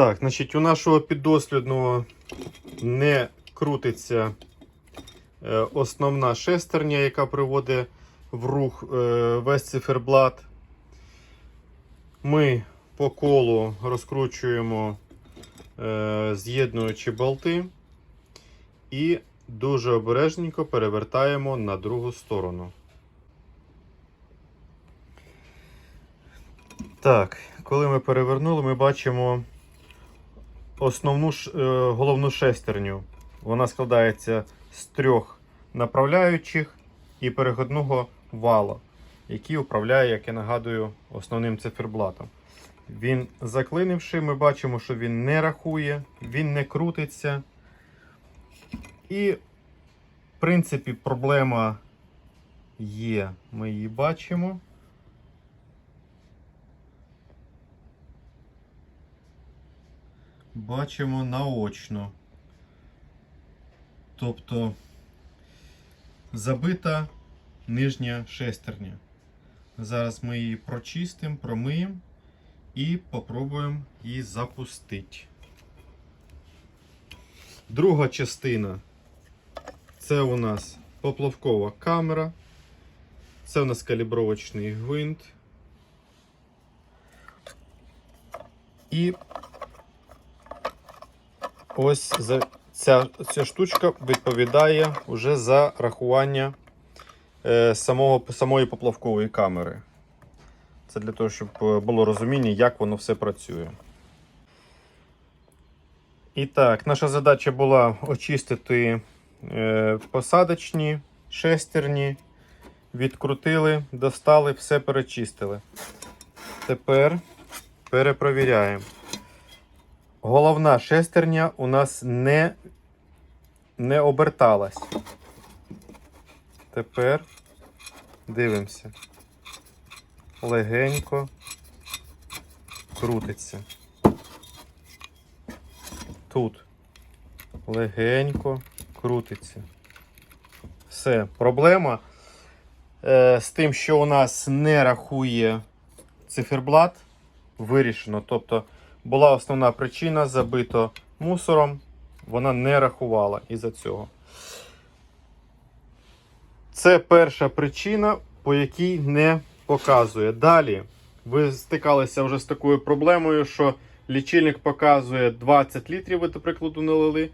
Так, значить, у нашого піддослідного не крутиться е, основна шестерня, яка приводить в рух е, весь циферблат. Ми по колу розкручуємо е, з'єднуючі болти і дуже обережненько перевертаємо на другу сторону. Так, коли ми перевернули, ми бачимо основну е, головну шестерню. Вона складається з трьох направляючих і переходного вала, який управляє, як я нагадую, основним циферблатом. Він заклинивши, ми бачимо, що він не рахує, він не крутиться. І, в принципі, проблема є. Ми її бачимо. Бачимо наочно. Тобто забита нижня шестерня. Зараз ми її прочистимо, промиємо і попробуємо її запустити. Друга частина це у нас поплавкова камера. Це у нас калібровочний гвинт. І ось за ця, ця штучка відповідає вже за рахування е, самого, самої поплавкової камери. Це для того, щоб е, було розуміння, як воно все працює. І так, наша задача була очистити е, посадочні шестерні, відкрутили, достали, все перечистили. Тепер перепровіряємо. Головна шестерня у нас не, не оберталась. Тепер дивимося. Легенько крутиться. Тут легенько крутиться. Все, проблема е, з тим, що у нас не рахує циферблат, вирішено. Тобто була основна причина, забито мусором, вона не рахувала із-за цього. Це перша причина, по якій не показує. Далі ви стикалися вже з такою проблемою, що лічильник показує 20 літрів, ви, до прикладу, налили,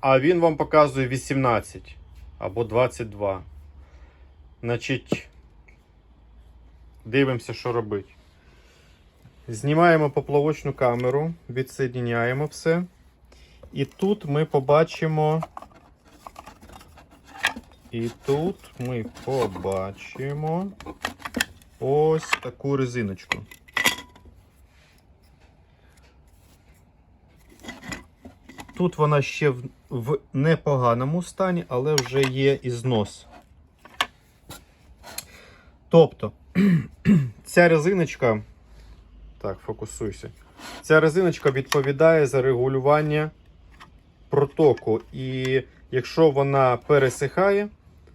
а він вам показує 18 або 22. Значить, дивимося, що робити. Знімаємо поплавочну камеру, відсоединяємо все. І тут ми побачимо. І тут ми побачимо ось таку резиночку. Тут вона ще в, в непоганому стані, але вже є і знос. Тобто, ця резиночка. Так, фокусуйся. Ця резиночка відповідає за регулювання протоку. І якщо вона пересихає,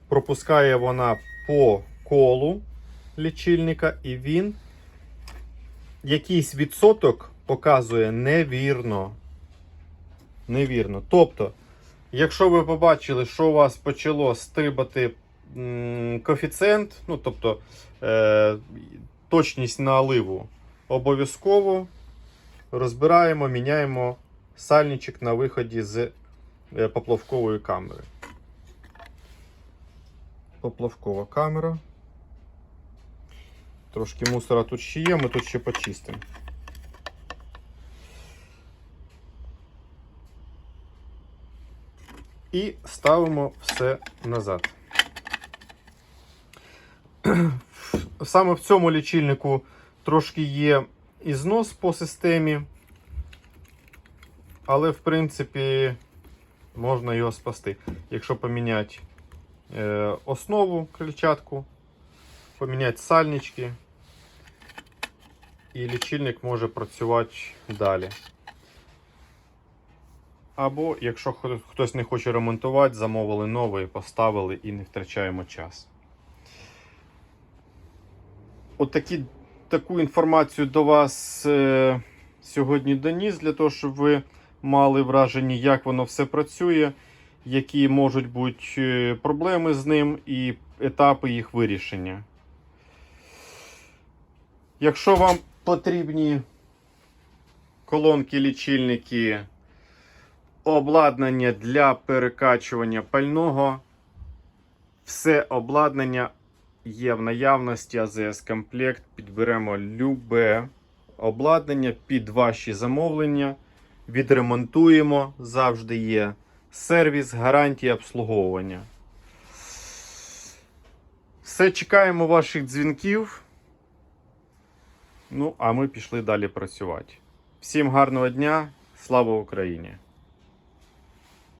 пропускає вона по колу лічильника, і він якийсь відсоток показує невірно. Невірно. Тобто, якщо ви побачили, що у вас почало стрибати коефіцієнт, ну тобто е, точність наливу, обов'язково розбираємо, міняємо сальничок на виході з е, поплавкової камери. Поплавкова камера. Трошки мусора тут ще є, ми тут ще почистимо. І ставимо все назад. Саме в цьому лічильнику трошки є і знос по системі, але в принципі можна його спасти. Якщо поміняти е, основу крильчатку, поміняти сальнички, і лічильник може працювати далі. Або, якщо хтось не хоче ремонтувати, замовили новий, поставили і не втрачаємо час. От такі, таку інформацію до вас е, сьогодні доніс для того, щоб ви мали враження, як воно все працює, які можуть бути е, проблеми з ним і етапи їх вирішення. Якщо вам потрібні колонки, лічильники, обладнання для перекачування пального, все обладнання є в наявності АЗС комплект. Підберемо любе обладнання під ваші замовлення. Відремонтуємо, завжди є сервіс, гарантія обслуговування. Все, чекаємо ваших дзвінків. Ну, а ми пішли далі працювати. Всім гарного дня! Слава Україні!